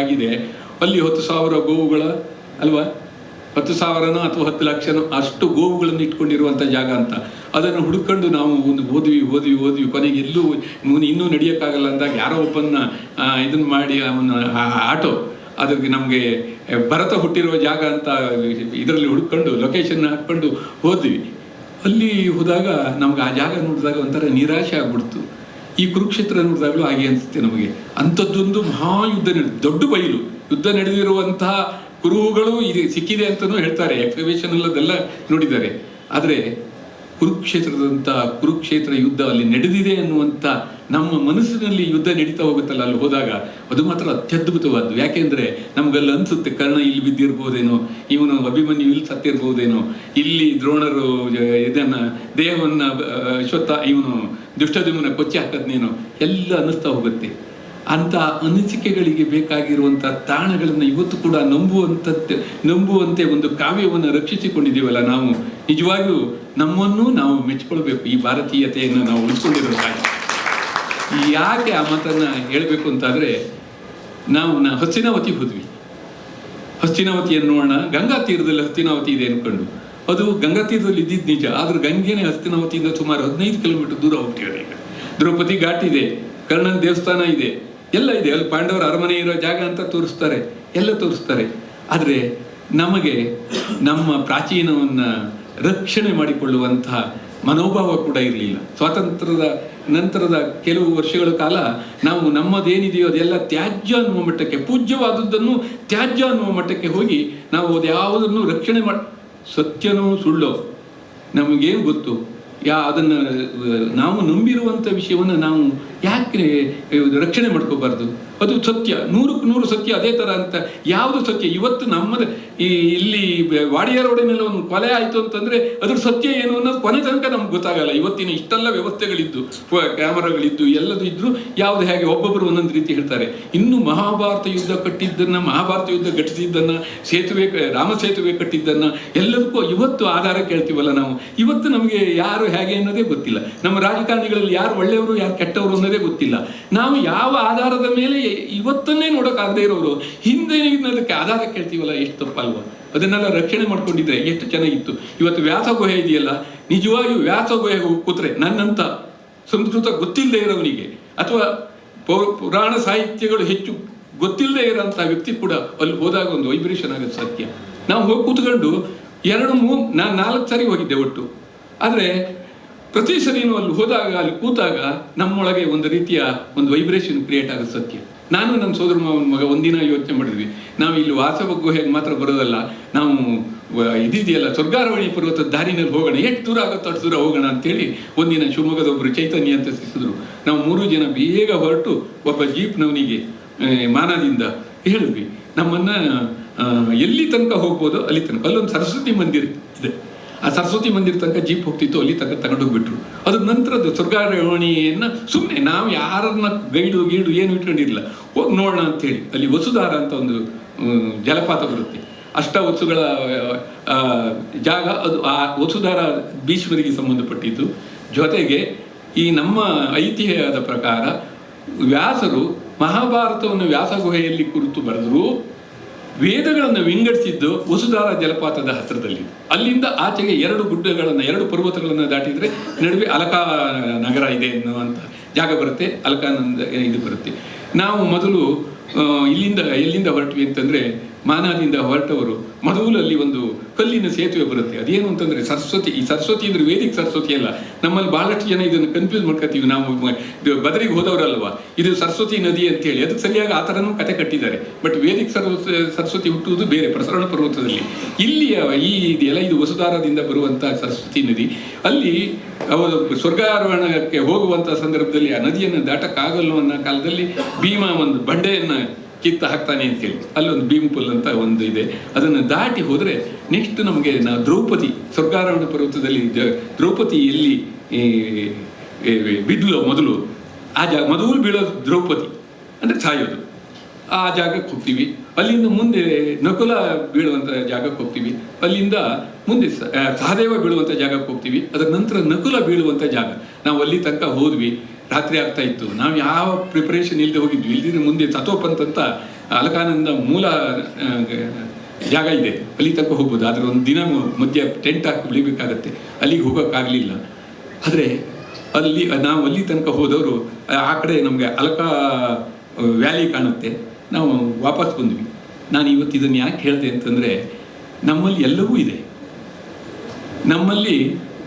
ಆಗಿದೆ. ಅಲ್ಲಿ ಹತ್ತು ಸಾವಿರ ಗೋವುಗಳ, ಅಲ್ವಾ? ಹತ್ತು ಸಾವಿರನೋ ಅಥವಾ ಹತ್ತು ಲಕ್ಷನೋ ಅಷ್ಟು ಗೋವುಗಳನ್ನು ಇಟ್ಕೊಂಡಿರುವಂಥ ಜಾಗ ಅಂತ. ಅದನ್ನು ಹುಡುಕೊಂಡು ನಾವು ಒಂದು ಓದ್ವಿ ಓದ್ವಿ ಓದ್ವಿ. ಕೊನೆಗೆ ಎಲ್ಲೂ ಇನ್ನೂ ನಡೆಯೋಕ್ಕಾಗಲ್ಲ ಅಂದಾಗ ಯಾರೋ ಒಬ್ಬನ್ನ ಇದನ್ನು ಮಾಡಿ ಅವನ ಆಟೋ. ಅದಕ್ಕೆ ನಮಗೆ ಭರತ ಹುಟ್ಟಿರುವ ಜಾಗ ಅಂತ ಇದರಲ್ಲಿ ಹುಡ್ಕೊಂಡು ಲೊಕೇಶನ್ ಹಾಕ್ಕೊಂಡು ಹೋದ್ವಿ. ಅಲ್ಲಿ ಹೋದಾಗ ನಮ್ಗೆ ಆ ಜಾಗ ನೋಡಿದಾಗ ಒಂಥರ ನಿರಾಶೆ ಆಗ್ಬಿಡ್ತು. ಈ ಕುರುಕ್ಷೇತ್ರ ನೋಡಿದಾಗಲೂ ಹಾಗೆ ಅನಿಸುತ್ತೆ ನಮಗೆ. ಅಂಥದ್ದೊಂದು ಮಹಾಯುದ್ಧ ನಡೆದು, ದೊಡ್ಡ ಬಯಲು. ಯುದ್ಧ ನಡೆದಿರುವಂತಹ ಕುರುಹುಗಳು ಇದೆ, ಸಿಕ್ಕಿದೆ ಅಂತಲೂ ಹೇಳ್ತಾರೆ. ಎಕ್ಸಿಬಿಷನ್ ಅಲ್ಲದೆಲ್ಲ ನೋಡಿದ್ದಾರೆ. ಆದರೆ ಕುರುಕ್ಷೇತ್ರದಂಥ ಕುರುಕ್ಷೇತ್ರ ಯುದ್ಧ ಅಲ್ಲಿ ನಡೆದಿದೆ ಅನ್ನುವಂಥ ನಮ್ಮ ಮನಸ್ಸಿನಲ್ಲಿ ಯುದ್ಧ ನಡೀತಾ ಹೋಗುತ್ತಲ್ಲ ಅಲ್ಲಿ ಹೋದಾಗ, ಅದು ಮಾತ್ರ ಅತ್ಯದ್ಭುತವಾದ್ದು. ಯಾಕೆಂದ್ರೆ ನಮ್ಗಲ್ಲಿ ಅನ್ಸುತ್ತೆ, ಕರ್ಣ ಇಲ್ಲಿ ಬಿದ್ದಿರ್ಬೋದೇನೋ, ಇವನು ಅಭಿಮನ್ಯು ಇಲ್ಲಿ ಸತ್ತಿರ್ಬೋದೇನೋ. ಇಲ್ಲಿ ದ್ರೋಣರು ಇದನ್ನ, ದೇಹವನ್ನ ಅಶ್ವತ್ಥ, ಇವನು ದುಷ್ಟದಿಮನ ಕೊಚ್ಚಿ ಹಾಕದ್ನೇನೋ, ಎಲ್ಲ ಅನ್ನಿಸ್ತಾ ಹೋಗುತ್ತೆ. ಅಂತ ಅನಿಸಿಕೆಗಳಿಗೆ ಬೇಕಾಗಿರುವಂಥ ತಾಣಗಳನ್ನು ಇವತ್ತು ಕೂಡ ನಂಬುವಂಥದ್ದು ನಂಬುವಂತೆ ಒಂದು ಕಾವ್ಯವನ್ನು ರಕ್ಷಿಸಿಕೊಂಡಿದ್ದೀವಲ್ಲ ನಾವು. ನಿಜವಾಗಿಯೂ ನಮ್ಮನ್ನು ನಾವು ಮೆಚ್ಕೊಳ್ಬೇಕು, ಈ ಭಾರತೀಯತೆಯನ್ನು ನಾವು ಉಳಿಸ್ಕೊಂಡಿರೋದಾಗಿ ಯಾಕೆ ಆ ಮಾತನ್ನ ಹೇಳಬೇಕು ಅಂತಾದ್ರೆ, ನಾವು ನಾ ಹಸ್ತಿನಾವತಿ ಹೋದ್ವಿ. ಹಸ್ತಿನಾವತಿಯನ್ನು ನೋಡೋಣ, ಗಂಗಾ ತೀರದಲ್ಲಿ ಹಸ್ತಿನಾವತಿ ಇದೆ ಅನ್ಕೊಂಡು. ಅದು ಗಂಗಾ ತೀರದಲ್ಲಿ ಇದ್ದಿದ್ದು ನಿಜ, ಆದ್ರೆ ಗಂಗೆನೇ ಹಸ್ತಿನಾವತಿಯಿಂದ ಸುಮಾರು ಹದಿನೈದು ಕಿಲೋಮೀಟರ್ ದೂರ ಹೋಗ್ತೀವಿ ಈಗ. ದ್ರೌಪದಿ ಘಾಟ್ ಇದೆ, ಕರ್ಣನ ದೇವಸ್ಥಾನ ಇದೆ ಎಲ್ಲ ಇದೆ. ಅಲ್ಲಿ ಪಾಂಡವರ ಅರಮನೆ ಇರೋ ಜಾಗ ಅಂತ ತೋರಿಸ್ತಾರೆ. ಎಲ್ಲ ತೋರಿಸ್ತಾರೆ. ಆದರೆ ನಮಗೆ ನಮ್ಮ ಪ್ರಾಚೀನವನ್ನು ರಕ್ಷಣೆ ಮಾಡಿಕೊಳ್ಳುವಂತಹ ಮನೋಭಾವ ಕೂಡ ಇರಲಿಲ್ಲ. ಸ್ವಾತಂತ್ರ್ಯದ ನಂತರದ ಕೆಲವು ವರ್ಷಗಳ ಕಾಲ ನಾವು ನಮ್ಮದೇನಿದೆಯೋ ಅದೆಲ್ಲ ತ್ಯಾಜ್ಯ ಅನ್ನುವ ಮಟ್ಟಕ್ಕೆ, ಪೂಜ್ಯವಾದದ್ದನ್ನು ತ್ಯಾಜ್ಯ ಅನ್ನುವ ಮಟ್ಟಕ್ಕೆ ಹೋಗಿ ನಾವು ಅದ್ಯಾವುದನ್ನು ರಕ್ಷಣೆ ಮಾಡಿ ಸತ್ಯನೋ ಸುಳ್ಳೋ ನಮಗೇನು ಗೊತ್ತು? ಯಾ ಅದನ್ನು ನಾವು ನಂಬಿರುವಂಥ ವಿಷಯವನ್ನು ನಾವು ಯಾಕೆ ರಕ್ಷಣೆ ಮಾಡ್ಕೋಬಾರ್ದು? ಅದು ಸತ್ಯ. ನೂರಕ್ಕೆ ನೂರು ಸತ್ಯ ಅದೇ ಥರ ಅಂತ ಯಾವುದು ಸತ್ಯ? ಇವತ್ತು ನಮ್ಮದು ಈ, ಇಲ್ಲಿ ವಾಡಿಯ ರೋಡಿನಲ್ಲಿ ಒಂದು ಕೊಲೆ ಆಯಿತು ಅಂತಂದರೆ ಅದ್ರ ಸತ್ಯ ಏನು ಅನ್ನೋದು ಕೊನೆ ತನಕ ನಮ್ಗೆ ಗೊತ್ತಾಗಲ್ಲ. ಇವತ್ತಿನ ಇಷ್ಟೆಲ್ಲ ವ್ಯವಸ್ಥೆಗಳಿದ್ದು ಕ್ಯಾಮರಾಗಳಿದ್ದು, ಎಲ್ಲದೂ ಇದ್ದರೂ ಯಾವುದು ಹೇಗೆ ಒಬ್ಬೊಬ್ಬರು ಒಂದೊಂದು ರೀತಿ ಹೇಳ್ತಾರೆ. ಇನ್ನು ಮಹಾಭಾರತ ಯುದ್ಧ ಕಟ್ಟಿದ್ದನ್ನ, ಮಹಾಭಾರತ ಯುದ್ಧ ಘಟಿಸಿದ್ದನ್ನು, ಸೇತುವೆ, ರಾಮ ಸೇತುವೆ ಕಟ್ಟಿದ್ದನ್ನ ಎಲ್ಲದಕ್ಕೂ ಇವತ್ತು ಆಧಾರ ಕೇಳ್ತೀವಲ್ಲ ನಾವು. ಇವತ್ತು ನಮಗೆ ಯಾರು ಹೇಗೆ ಅನ್ನೋದೇ ಗೊತ್ತಿಲ್ಲ. ನಮ್ಮ ರಾಜಕಾರಣಿಗಳಲ್ಲಿ ಯಾರು ಒಳ್ಳೆಯವರು, ಯಾರು ಕೆಟ್ಟವರು ಅನ್ನೋದೇ ಗೊತ್ತಿಲ್ಲ. ನಾವು ಯಾವ ಆಧಾರದ ಮೇಲೆ ಇವತ್ತನ್ನೇ ನೋಡೋಕ್ಕಾಗದೇ ಇರೋರು, ಹಿಂದೆ ಅದಕ್ಕೆ ಆಧಾರ ಕೇಳ್ತೀವಲ್ಲ, ಎಷ್ಟು ತಪ್ಪಲ್ವ? ಅದನ್ನೆಲ್ಲ ರಕ್ಷಣೆ ಮಾಡ್ಕೊಂಡಿದ್ರೆ ಎಷ್ಟು ಚೆನ್ನಾಗಿತ್ತು. ಇವತ್ತು ವ್ಯಾಸ ಗುಹೆ ಇದೆಯಲ್ಲ, ನಿಜವಾಗಿಯೂ ವ್ಯಾಸ ಗುಹೆ ಕೂತ್ರೆ ನನ್ನಂತ ಸಂಸ್ಕೃತ ಗೊತ್ತಿಲ್ಲದೆ ಇರೋವನಿಗೆ, ಅಥವಾ ಪುರಾಣ ಸಾಹಿತ್ಯಗಳು ಹೆಚ್ಚು ಗೊತ್ತಿಲ್ಲದೆ ಇರೋಂಥ ವ್ಯಕ್ತಿ ಕೂಡ ಅಲ್ಲಿ ಹೋದಾಗ ಒಂದು ವೈಬ್ರೇಷನ್ ಆಗುತ್ತೆ ಸತ್ಯ. ನಾವು ಹೋಗಿ ಕೂತ್ಕೊಂಡು ಎರಡು ಮೂರು ನಾನು ನಾಲ್ಕು ಸಾರಿ ಹೋಗಿದ್ದೆ ಒಟ್ಟು. ಆದರೆ ಪ್ರತಿ ಸರಿನೂ ಅಲ್ಲಿ ಹೋದಾಗ, ಅಲ್ಲಿ ಕೂತಾಗ ನಮ್ಮೊಳಗೆ ಒಂದು ರೀತಿಯ ಒಂದು ವೈಬ್ರೇಷನ್ ಕ್ರಿಯೇಟ್ ಆಗುತ್ತೆ ಸತ್ಯ. ನಾನು ನನ್ನ ಸೋದರ ಮಾವನ ಮಗ ಒಂದಿನ ಯೋಚನೆ ಮಾಡಿದ್ವಿ. ನಾವು ಇಲ್ಲಿ ವಾಸ ಹೇಗೆ ಮಾತ್ರ ಬರೋದಲ್ಲ, ನಾವು ಇದಿದೆಯಲ್ಲ, ಸ್ವರ್ಗಾರವಣಿ ಪರ್ವತದ ದಾರಿನಲ್ಲಿ ಹೋಗೋಣ, ಎಷ್ಟು ದೂರ ಆಗುತ್ತೋ ಅಷ್ಟು ದೂರ ಹೋಗೋಣ ಅಂತೇಳಿ ಒಂದಿನ ಶಿವಮೊಗ್ಗದ ಒಬ್ಬರು ಚೈತನ್ಯ ಅಂತ ಸಿಕ್ಕಿದ್ರು ನಾವು ಮೂರು ಜನ ಬೇಗ ಹೊರಟು ಒಬ್ಬ ಜೀಪ್ನವನಿಗೆ ಮಾನದಿಂದ ಹೇಳಿದ್ವಿ. ನಮ್ಮನ್ನ ಎಲ್ಲಿ ತನಕ ಹೋಗ್ಬೋದು ಅಲ್ಲಿ ತನಕ, ಅಲ್ಲೊಂದು ಸರಸ್ವತಿ ಮಂದಿರ ಇದೆ. ಆ ಸರಸ್ವತಿ ಮಂದಿರ ತನಕ ಜೀಪ್ ಹೋಗ್ತಿತ್ತು, ಅಲ್ಲಿ ತನಕ ತಗೊಂಡೋಗ್ಬಿಟ್ರು ಅದ್ರ ನಂತರದ್ದು ಸ್ವರ್ಗಾರೋಹಣಿಯನ್ನ ಸುಮ್ಮನೆ ನಾವು ಯಾರನ್ನ ಗೈಡು ಗೀಡು ಏನು ಇಟ್ಕೊಂಡಿರಲಿಲ್ಲ. ಹೋಗಿ ನೋಡೋಣ ಅಂತೇಳಿ. ಅಲ್ಲಿ ವಸುಧಾರ ಅಂತ ಒಂದು ಜಲಪಾತ ಬರುತ್ತೆ. ಅಷ್ಟ ವಸುಗಳ ಜಾಗ ಅದು ಆ ವಸುಧಾರ ಭೀಷ್ಮರಿಗೆ ಸಂಬಂಧಪಟ್ಟಿದ್ದು. ಜೊತೆಗೆ ಈ ನಮ್ಮ ಐತಿಹ್ಯದ ಪ್ರಕಾರ ವ್ಯಾಸರು ಮಹಾಭಾರತವನ್ನು ವ್ಯಾಸ ಗುಹೆಯಲ್ಲಿ ಕುರಿತು ಬರೆದರು. ವೇದಗಳನ್ನು ವಿಂಗಡಿಸಿದ್ದು ವಸುಧಾರ ಜಲಪಾತದ ಹತ್ತಿರದಲ್ಲಿ. ಅಲ್ಲಿಂದ ಆಚೆಗೆ ಎರಡು ಗುಡ್ಡಗಳನ್ನು, ಎರಡು ಪರ್ವತಗಳನ್ನು ದಾಟಿದರೆ ನಡುವೆ ಅಲಕಾ ನಗರ ಇದೆ ಅನ್ನುವಂಥ ಜಾಗ ಬರುತ್ತೆ, ಅಲಕಾನಂದ ಇದು ಬರುತ್ತೆ. ನಾವು ಮೊದಲು ಇಲ್ಲಿಂದ ಎಲ್ಲಿಂದ ಹೊರಟ್ವಿ ಅಂತಂದ್ರೆ ಮಾನಾದಿಂದ ಹೊರಟವರು ಮಧುವಲ್ಲಿ ಒಂದು ಕಲ್ಲಿನ ಸೇತುವೆ ಬರುತ್ತೆ. ಅದೇನು ಅಂತಂದ್ರೆ ಸರಸ್ವತಿ, ಈ ಸರಸ್ವತಿ ಅಂದ್ರೆ ವೇದಿಕ ಸರಸ್ವತಿ ಅಲ್ಲ. ನಮ್ಮಲ್ಲಿ ಬಹಳಷ್ಟು ಜನ ಇದನ್ನು ಕನ್ಫ್ಯೂಸ್ ಮಾಡ್ಕೊತೀವಿ. ನಾವು ಬದರಿಗೆ ಹೋದವರಲ್ವಾ? ಇದು ಸರಸ್ವತಿ ನದಿ ಅಂತ ಹೇಳಿ ಅದಕ್ಕೆ ಸರಿಯಾಗಿ ಆ ಥರನೂ ಕತೆ ಕಟ್ಟಿದ್ದಾರೆ. ಬಟ್ ವೇದಿಕ ಸರಸ್ವ, ಸರಸ್ವತಿ ಹುಟ್ಟುವುದು ಬೇರೆ, ಪ್ರಸರಣ ಪರ್ವತದಲ್ಲಿ. ಇಲ್ಲಿ ಈ ಇದೆಯಲ್ಲ, ಇದು ವಸುಧಾರದಿಂದ ಬರುವಂತಹ ಸರಸ್ವತಿ ನದಿ. ಅಲ್ಲಿ ಅವರು ಸ್ವರ್ಗಾರೋಹಣಕ್ಕೆ ಹೋಗುವಂತ ಸಂದರ್ಭದಲ್ಲಿ ಆ ನದಿಯನ್ನು ದಾಟಕ್ಕಾಗಲ್ಲ ಅನ್ನೋ ಕಾಲದಲ್ಲಿ ಭೀಮ ಒಂದು ಬಂಡೆಯನ್ನ ಕಿತ್ತ ಹಾಕ್ತಾನೆ ಅಂತ ಹೇಳಿ. ಅಲ್ಲೊಂದು ಭೀಮಪುಲ್ ಅಂತ ಒಂದು ಇದೆ. ಅದನ್ನು ದಾಟಿ ಹೋದರೆ ನೆಕ್ಸ್ಟ್ ನಮಗೆ ನಾ ದ್ರೌಪದಿ, ಸ್ವರ್ಗಾರೋಹಣ ಪರ್ವತದಲ್ಲಿ ದ್ರೌಪದಿ ಎಲ್ಲಿ ಬಿದ್ಲು ಮೊದಲು. ಆ ಜಾಗ, ಮೊದಲು ಬೀಳೋದು ದ್ರೌಪದಿ, ಅಂದರೆ ಸಾಯೋದು. ಆ ಜಾಗಕ್ಕೆ ಹೋಗ್ತೀವಿ. ಅಲ್ಲಿಂದ ಮುಂದೆ ನಕುಲ ಬೀಳುವಂಥ ಜಾಗಕ್ಕೆ ಹೋಗ್ತೀವಿ. ಅಲ್ಲಿಂದ ಮುಂದೆ ಸಹದೇವ ಬೀಳುವಂಥ ಜಾಗಕ್ಕೆ ಹೋಗ್ತೀವಿ. ಅದರ ನಂತರ ನಕುಲ ಬೀಳುವಂಥ ಜಾಗ. ನಾವು ಅಲ್ಲಿ ತನಕ ಹೋದ್ವಿ. ರಾತ್ರಿ ಆಗ್ತಾ ಇತ್ತು. ನಾವು ಯಾವ ಪ್ರಿಪರೇಷನ್ ಇಲ್ಲದೆ ಹೋಗಿದ್ವಿ. ಇಲ್ದಿದ್ರೆ ಮುಂದೆ ತತೋಪಂತ ಅಂತ ಅಲಕಾನಂದ ಮೂಲ ಜಾಗ ಇದೆ. ಅಲ್ಲಿ ತನಕ ಹೋಗ್ಬೋದು. ಆದರೆ ಒಂದು ದಿನ ಮಧ್ಯ ಟೆಂಟ್ ಹಾಕಿ ಬಿಳಿಬೇಕಾಗತ್ತೆ ಅಲ್ಲಿಗೆ ಹೋಗೋಕ್ಕಾಗಲಿಲ್ಲ ಆದರೆ ಅಲ್ಲಿ, ನಾವು ಅಲ್ಲಿ ತನಕ ಹೋದವರು, ಆ ಕಡೆ ನಮಗೆ ಅಲಕ ವ್ಯಾಲಿ ಕಾಣುತ್ತೆ. ನಾವು ವಾಪಸ್ ಬಂದ್ವಿ. ನಾನು ಇವತ್ತು ಇದನ್ನು ಯಾಕೆ ಹೇಳಿದೆ ಅಂತಂದರೆ, ನಮ್ಮಲ್ಲಿ ಎಲ್ಲವೂ ಇದೆ. ನಮ್ಮಲ್ಲಿ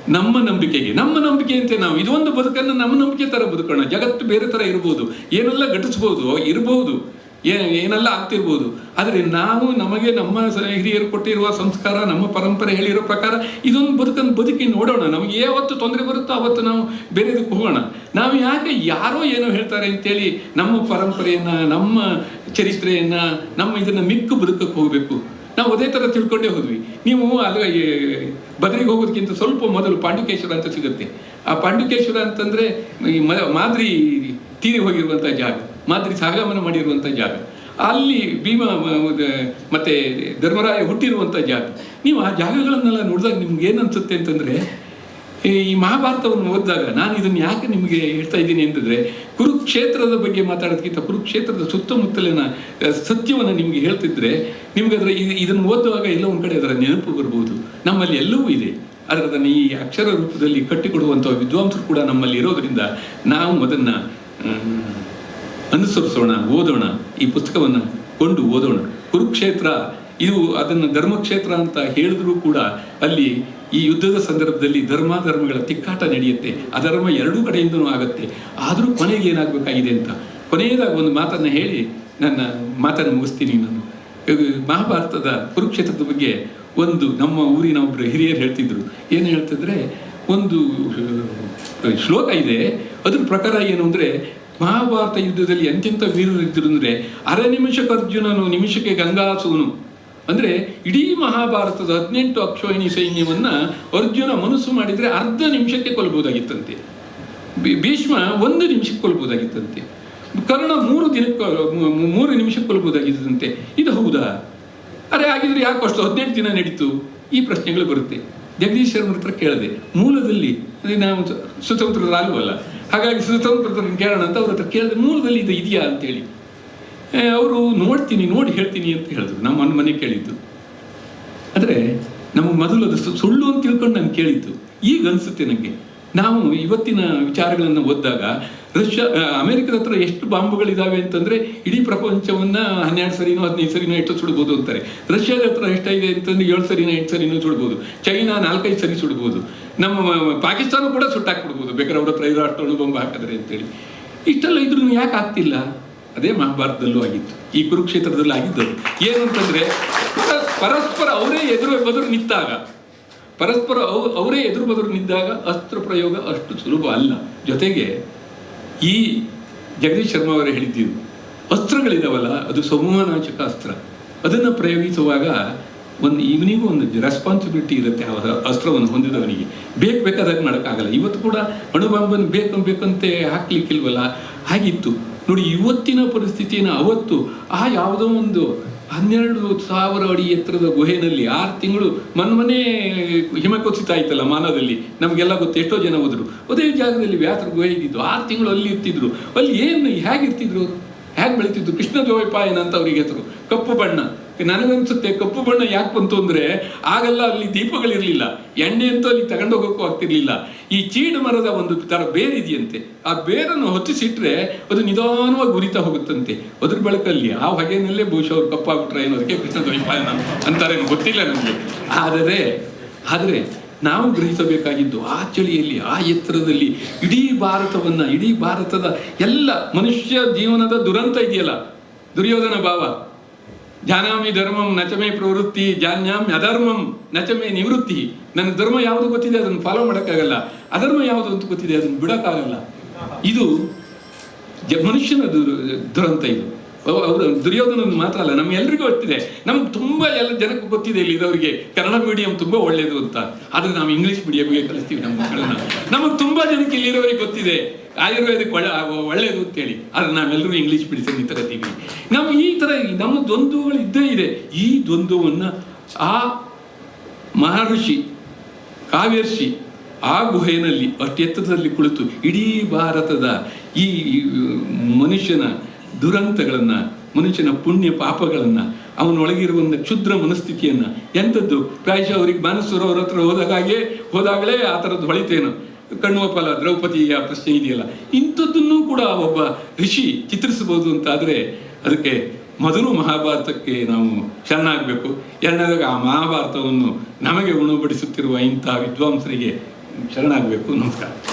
ನಮ್ಮ ನಂಬಿಕೆಗೆ, ನಮ್ಮ ನಂಬಿಕೆ ಅಂತ ನಾವು ಇದೊಂದು ಬದುಕನ್ನು ನಮ್ಮ ನಂಬಿಕೆ ಥರ ಬದುಕೋಣ. ಜಗತ್ತು ಬೇರೆ ಥರ ಇರ್ಬೋದು. ಏನೆಲ್ಲ ಘಟಿಸ್ಬೋದು, ಇರ್ಬೋದು. ಏನೆಲ್ಲ ಆಗ್ತಿರ್ಬೋದು. ಆದರೆ ನಾವು ನಮಗೆ ನಮ್ಮ ಹಿರಿಯರು ಕೊಟ್ಟಿರುವ ಸಂಸ್ಕಾರ, ನಮ್ಮ ಪರಂಪರೆ ಹೇಳಿರೋ ಪ್ರಕಾರ ಇದೊಂದು ಬದುಕನ್ನು ಬದುಕಿ ನೋಡೋಣ. ನಮಗೆ ಯಾವತ್ತು ತೊಂದರೆ ಬರುತ್ತೋ ಅವತ್ತು ನಾವು ಬೇರೆದಕ್ಕೆ ಹೋಗೋಣ. ನಾವು ಯಾಕೆ ಯಾರೋ ಏನೋ ಹೇಳ್ತಾರೆ ಅಂತೇಳಿ ನಮ್ಮ ಪರಂಪರೆಯನ್ನ, ನಮ್ಮ ಚರಿತ್ರೆಯನ್ನ, ನಮ್ಮ ಇದನ್ನ ಮಿಕ್ಕು ಬದುಕಕ್ಕೆ ಹೋಗಬೇಕು. ನಾವು ಅದೇ ಥರ ತಿಳ್ಕೊಂಡೇ ಹೋದ್ವಿ. ನೀವು ಅಲ್ಲಿ ಬದರಿಗೆ ಹೋಗೋದಕ್ಕಿಂತ ಸ್ವಲ್ಪ ಮೊದಲು ಪಾಂಡುಕೇಶ್ವರ ಅಂತ ಸಿಗುತ್ತೆ. ಆ ಪಾಂಡುಕೇಶ್ವರ ಅಂತಂದರೆ ಈ ಮ- ಮಾದ್ರಿ ತೀರಿ ಹೋಗಿರುವಂಥ ಜಾಗ, ಮಾದ್ರಿ ಸಾಗಮನ ಮಾಡಿರುವಂಥ ಜಾಗ. ಅಲ್ಲಿ ಭೀಮ ಮತ್ತೆ ಧರ್ಮರಾಯ ಹುಟ್ಟಿರುವಂಥ ಜಾಗ. ನೀವು ಆ ಜಾಗಗಳನ್ನೆಲ್ಲ ನೋಡಿದಾಗ ನಿಮ್ಗೆ ಏನು ಅನಿಸುತ್ತೆ ಅಂತಂದ್ರೆ ಈ ಮಹಾಭಾರತವನ್ನು ಓದಿದಾಗ ನಾನು ಇದನ್ನು ಯಾಕೆ ನಿಮಗೆ ಹೇಳ್ತಾ ಇದ್ದೀನಿ ಅಂತಂದರೆ ಕುರುಕ್ಷೇತ್ರದ ಬಗ್ಗೆ ಮಾತಾಡೋದಕ್ಕಿಂತ ಕುರುಕ್ಷೇತ್ರದ ಸುತ್ತಮುತ್ತಲಿನ ಸತ್ಯವನ್ನು ನಿಮಗೆ ಹೇಳ್ತಿದ್ರೆ, ನಿಮ್ಗೆ ಅದರ ಇದು- ಇದನ್ನು ಓದುವಾಗ ಎಲ್ಲ ಒಂದು ಕಡೆ ಅದರ ನೆನಪು ಬರ್ಬೋದು. ನಮ್ಮಲ್ಲಿ ಎಲ್ಲವೂ ಇದೆ. ಆದರೆ ಅದನ್ನು ಈ ಅಕ್ಷರ ರೂಪದಲ್ಲಿ ಕಟ್ಟಿಕೊಡುವಂಥ ವಿದ್ವಾಂಸರು ಕೂಡ ನಮ್ಮಲ್ಲಿ ಇರೋದರಿಂದ ನಾವು ಅದನ್ನು ಅನುಸರಿಸೋಣ, ಓದೋಣ, ಈ ಪುಸ್ತಕವನ್ನು ಕೊಂಡು ಓದೋಣ. ಕುರುಕ್ಷೇತ್ರ ಇದು ಅದನ್ನು ಧರ್ಮಕ್ಷೇತ್ರ ಅಂತ ಹೇಳಿದ್ರು ಕೂಡ ಅಲ್ಲಿ ಈ ಯುದ್ಧದ ಸಂದರ್ಭದಲ್ಲಿ ಧರ್ಮ ಧರ್ಮಗಳ ತಿಕ್ಕಾಟ ನಡೆಯುತ್ತೆ. ಅಧರ್ಮ ಎರಡೂ ಕಡೆಯಿಂದನೂ ಆಗುತ್ತೆ. ಆದರೂ ಕೊನೆಗೆ ಏನಾಗಬೇಕಾಗಿದೆ ಅಂತ. ಕೊನೆಯದಾಗಿ ಒಂದು ಮಾತನ್ನು ಹೇಳಿ ನನ್ನ ಮಾತನ್ನು ಮುಗಿಸ್ತೀನಿ ನಾನು. ಮಹಾಭಾರತದ ಕುರುಕ್ಷೇತ್ರದ ಬಗ್ಗೆ ಒಂದು ನಮ್ಮ ಊರಿನ ಒಬ್ಬರು ಹಿರಿಯರು ಹೇಳ್ತಿದ್ರು. ಏನು ಹೇಳ್ತಿದ್ರೆ, ಒಂದು ಶ್ಲೋಕ ಇದೆ. ಅದ್ರ ಪ್ರಕಾರ ಏನು ಅಂದರೆ, ಮಹಾಭಾರತ ಯುದ್ಧದಲ್ಲಿ ಎಂತೆಂಥ ವೀರರಿದ್ದರು ಅಂದರೆ ಅರೆ ನಿಮಿಷಕ್ಕೆ ಅರ್ಜುನನು ನಿಮಿಷಕ್ಕೆ ಗಂಗಾಸುವನು. ಅಂದರೆ ಇಡೀ ಮಹಾಭಾರತದ ಹದಿನೆಂಟು ಅಕ್ಷೋಹಿಣಿ ಸೈನ್ಯವನ್ನು ಅರ್ಜುನ ಮನಸ್ಸು ಮಾಡಿದರೆ ಅರ್ಧ ನಿಮಿಷಕ್ಕೆ ಕೊಲ್ಬೋದಾಗಿತ್ತಂತೆ ಭೀಷ್ಮ ಒಂದು ನಿಮಿಷಕ್ಕೆ ಕೊಲ್ಬೋದಾಗಿತ್ತಂತೆ ಕರ್ಣ ಮೂರು ದಿನಕ್ಕೆ ಮೂರು ನಿಮಿಷಕ್ಕೆ ಕೊಲ್ಬೋದಾಗಿತ್ತಂತೆ ಇದು ಹೌದಾ? ಅರೆ ಆಗಿದ್ರೆ ಯಾಕೆ ಅಷ್ಟು ಹದಿನೆಂಟು ದಿನ ನಡೀತು? ಈ ಪ್ರಶ್ನೆಗಳು ಬರುತ್ತೆ. ಜಗದೀಶ್ ಶರ್ಮರ ಹತ್ರ ಕೇಳಿದೆ. ಮೂಲದಲ್ಲಿ, ಅದೇ ನಾವು ಸ್ವತಂತ್ರರಾಗುವಲ್ಲ ಹಾಗಾಗಿ ಸುತಂತ್ರರನ್ನು ಕೇಳೋಣ ಅಂತ ಅವ್ರ ಹತ್ರ ಕೇಳಿದೆ, ಮೂಲದಲ್ಲಿ ಇದು ಇದೆಯಾ ಅಂತೇಳಿ. ಅವರು ನೋಡ್ತೀನಿ, ನೋಡಿ ಹೇಳ್ತೀನಿ ಅಂತ ಹೇಳಿದ್ರು. ನಮ್ಮ ಮನೆ ಕೇಳಿದ್ದು. ಆದರೆ ನಮಗೆ ಮೊದಲು ಅದು ಸುಳ್ಳು ಅಂತ ತಿಳ್ಕೊಂಡು ನಾನು ಕೇಳಿದ್ದು. ಈಗ ಅನಿಸುತ್ತೆ ನನಗೆ ನಾವು ಇವತ್ತಿನ ವಿಚಾರಗಳನ್ನು ಓದಿದಾಗ, ರಷ್ಯಾ ಅಮೆರಿಕದ ಹತ್ರ ಎಷ್ಟು ಬಾಂಬುಗಳಿದ್ದಾವೆ ಅಂತಂದರೆ, ಇಡೀ ಪ್ರಪಂಚವನ್ನು ಹನ್ನೆರಡು ಸರಿನೋ, ಹದಿನೈದು ಸರಿನೋ ಎಷ್ಟು ಸುಡ್ಬೋದು ಅಂತಾರೆ. ರಷ್ಯಾದ ಹತ್ರ ಎಷ್ಟಾಗಿದೆ ಅಂತಂದ್ರೆ ಏಳು ಸರಿನೋ, ಎಂಟು ಸರಿನೂ ಸುಡ್ಬೋದು. ಚೈನಾ ನಾಲ್ಕೈದು ಸರಿ ಸುಡ್ಬೋದು. ನಮ್ಮ ಪಾಕಿಸ್ತಾನ ಕೂಡ ಸುಟ್ಟಾಕ್ಬಿಡ್ಬೋದು. ಬೇಕಾದ್ರೆ ಅವರ ಅಷ್ಟು ಬಾಂಬ್ ಹಾಕಿದ್ರೆ ಅಂತೇಳಿ. ಇಷ್ಟೆಲ್ಲ ಇದ್ರೂ ಯಾಕೆ ಆಗ್ತಿಲ್ಲ? ಅದೇ ಮಹಾಭಾರತದಲ್ಲೂ ಆಗಿತ್ತು, ಈ ಕುರುಕ್ಷೇತ್ರದಲ್ಲೂ ಆಗಿದ್ದು ಏನು ಅಂತಂದ್ರೆ ಪರಸ್ಪರ ಅವರೇ ಎದುರು ಬದುರು ನಿಂತಾಗ, ಪರಸ್ಪರ ಅವ್ರು ಎದುರು ಬದುರು ನಿಂತಾಗ ಅಸ್ತ್ರ ಪ್ರಯೋಗ ಅಷ್ಟು ಸುಲಭ ಅಲ್ಲ. ಜೊತೆಗೆ, ಈ ಜಗದೀಶ್ ಶರ್ಮಾ ಅವರೇ ಹೇಳಿದ್ದು, ಅಸ್ತ್ರಗಳಿದಾವಲ್ಲ, ಅದು ಸಮೂಹನಾಶಕ ಅಸ್ತ್ರ. ಅದನ್ನು ಪ್ರಯೋಗಿಸುವಾಗ ಒಂದು ಇವನಿಗೂ ಒಂದು ರೆಸ್ಪಾನ್ಸಿಬಿಲಿಟಿ ಇರುತ್ತೆ ಅವರ ಅಸ್ತ್ರವನ್ನು ಹೊಂದಿದವನಿಗೆ. ಬೇಕು ಬೇಕಾದಾಗ ಮಾಡೋಕ್ಕಾಗಲ್ಲ. ಇವತ್ತು ಕೂಡ ಅಣುಬಾಂಬನ್ನು ಬೇಕು ಬೇಕಂತೆ ಹಾಕ್ಲಿಕ್ಕಿಲ್ವಲ್ಲ? ಹಾಗಿತ್ತು. ನೋಡಿ, ಇವತ್ತಿನ ಪರಿಸ್ಥಿತಿನ ಅವತ್ತು ಆ ಯಾವುದೋ ಒಂದು ಹನ್ನೆರಡು ಸಾವಿರ ಅಡಿ ಎತ್ತರದ ಗುಹೆನಲ್ಲಿ ಆರು ತಿಂಗಳು ಮನ್ಮನೆ ಹಿಮ ಕುಸಿತ ಆಯ್ತಲ್ಲ ಮಾನದಲ್ಲಿ. ನಮಗೆಲ್ಲ ಗೊತ್ತು, ಎಷ್ಟೋ ಜನ ಹೋದ್ರು. ಅದೇ ಜಾಗದಲ್ಲಿ ವ್ಯಾಸರ ಗುಹೆ ಇದ್ದಿದ್ದು, ಆರು ತಿಂಗಳು ಅಲ್ಲಿ ಇರ್ತಿದ್ರು. ಅಲ್ಲಿ ಏನು, ಹೇಗಿರ್ತಿದ್ರು? ಹೇಗೆ ಬೆಳಿತಿದ್ರು? ಕೃಷ್ಣ ದ್ವೈಪಾಯನ ಅಂತ ಅವ್ರಿಗೆ ಹೆಸರು. ಕಪ್ಪು ಬಣ್ಣ. ನನಗನ್ಸುತ್ತೆ ಕಪ್ಪು ಬಣ್ಣ ಯಾಕೆ ಬಂತು ಅಂದ್ರೆ ಆಗೆಲ್ಲ, ಅಲ್ಲಿ ದೀಪಗಳಿರಲಿಲ್ಲ. ಎಣ್ಣೆ ಅಂತೂ ಅಲ್ಲಿ ತಗೊಂಡೋಗೋಕ್ಕೂ ಆಗ್ತಿರ್ಲಿಲ್ಲ. ಈ ಚೀಡು ಮರದ ಒಂದು ತರ ಬೇರಿದೆಯಂತೆ ಆ ಬೇರನ್ನು ಹೊತ್ತಿಸಿಟ್ರೆ ಅದು ನಿಧಾನವಾಗಿ ಉರಿತಾ ಹೋಗುತ್ತಂತೆ. ಅದ್ರ ಬೆಳಕಲ್ಲಿ ಆ ಹೊಗೆನಲ್ಲೇ ಬಹುಶಃ ಅವ್ರು ಕಪ್ಪಾಗ್ಬಿಟ್ರೆ ಏನೋ ಅದಕ್ಕೆ ಕೃಷ್ಣ ದ್ವೈಪಾಯನ ಅಂತಾರೆ ಗೊತ್ತಿಲ್ಲ ನನಗೆ. ಆದರೆ ಆದರೆ ನಾವು ಗ್ರಹಿಸಬೇಕಾಗಿದ್ದು ಆ ಚಳಿಯಲ್ಲಿ, ಆ ಎತ್ತರದಲ್ಲಿ ಇಡೀ ಭಾರತವನ್ನ, ಇಡೀ ಭಾರತದ ಎಲ್ಲ ಮನುಷ್ಯ ಜೀವನದ ದುರಂತ ಇದೆಯಲ್ಲ. ದುರ್ಯೋಧನ ಭಾವ. ಜಾನಾಮಿ ಧರ್ಮಂ ನಚಮೆ ಪ್ರವೃತ್ತಿ, ಜಾನ್ಯಾಮಿ ಅಧರ್ಮಂ ನಚಮೆ ನಿವೃತ್ತಿ. ನನ್ನ ಧರ್ಮ ಯಾವುದು ಗೊತ್ತಿದೆ? ಅದನ್ನು ಫಾಲೋ ಮಾಡೋಕ್ಕಾಗಲ್ಲ. ಅಧರ್ಮ ಯಾವುದು ಅಂತ ಗೊತ್ತಿದೆ? ಅದನ್ನು ಬಿಡೋಕ್ಕಾಗಲ್ಲ. ಇದು ಮನುಷ್ಯನ ದುರ್- ದುರಂತ ಇದು. ಅವರು ದುರ್ಯೋಧನ ಮಾತ್ರ ಅಲ್ಲ ನಮ್ಗೆಲ್ರಿಗೂ ಗೊತ್ತಿದೆ. ನಮ್ಗೆ ತುಂಬಾ ಎಲ್ಲ ಜನಕ್ಕೆ ಗೊತ್ತಿದೆ ಇಲ್ಲಿ ಇರೋರಿಗೆ ಕನ್ನಡ ಮೀಡಿಯಂ ತುಂಬಾ ಒಳ್ಳೇದು ಅಂತ. ಆದ್ರೆ ನಾವು ಇಂಗ್ಲಿಷ್ ಮೀಡಿಯಂಗೆ ಕಲಿಸ್ತೀವಿ ನಮ್ಮ ಮಕ್ಕಳನ್ನ ನಮಗೆ ತುಂಬಾ ಜನಕ್ಕೆ ಇಲ್ಲಿರೋರಿಗೆ ಗೊತ್ತಿದೆ. ಆಯುರ್ವೇದಕ್ಕೆ ಒಳ್ಳೆ ಒಳ್ಳೇದು ಅಂತೇಳಿ. ಆದ್ರೆ ನಾವೆಲ್ಲರೂ ಇಂಗ್ಲೀಷ್ ಮೀಡಿಯಂ ತಗೋತೀವಿ ನಾವು ಈ ಥರ ನಮ್ಮ ದ್ವಂದ್ವಗಳು ಇದ್ದೇ ಇದೆ. ಈ ದ್ವಂದ್ವವನ್ನು ಆ ಮಹರ್ಷಿ, ಕಾವ್ಯರ್ಷಿ ಆ ಗುಹೆಯಲ್ಲಿ ಅತ್ಯೆತ್ತರದಲ್ಲಿ ಕುಳಿತು ಇಡೀ ಭಾರತದ ಈ ಮನುಷ್ಯನ ದುರಂತಗಳನ್ನ, ಮನುಷ್ಯನ ಪುಣ್ಯ ಪಾಪಗಳನ್ನ ಅವನೊಳಗಿರುವ ಕ್ಷುದ್ರ ಮನಸ್ಥಿತಿಯನ್ನ, ಎಂಥದ್ದು? ಪ್ರಾಯಶಃ ಅವರಿಗೆ ಮಾನಸೂರ ಅವ್ರ ಹತ್ರ ಹೋದಾಗೆ ಹೋದಾಗಲೇ ಆ ಥರದ್ದು ಹೊಳಿತೇನು. ಕಣ್ಣುವ ಫಲ ದ್ರೌಪದಿಯ ಪ್ರಶ್ನೆ ಇದೆಯಲ್ಲ. ಇಂಥದ್ದನ್ನು ಕೂಡ ಒಬ್ಬ ಋಷಿ ಚಿತ್ರಿಸಬಹುದು ಅಂತಾದರೆ ಅದಕ್ಕೆ ಮೊದಲು ಮಹಾಭಾರತಕ್ಕೆ ನಾವು ಶರಣಾಗಬೇಕು. ಎರಡನೇದಾಗ ಆ ಮಹಾಭಾರತವನ್ನು ನಮಗೆ ಉಣಬಡಿಸುತ್ತಿರುವ ಇಂಥ ವಿದ್ವಾಂಸರಿಗೆ ಶರಣಾಗಬೇಕು. ನಮಸ್ಕಾರ.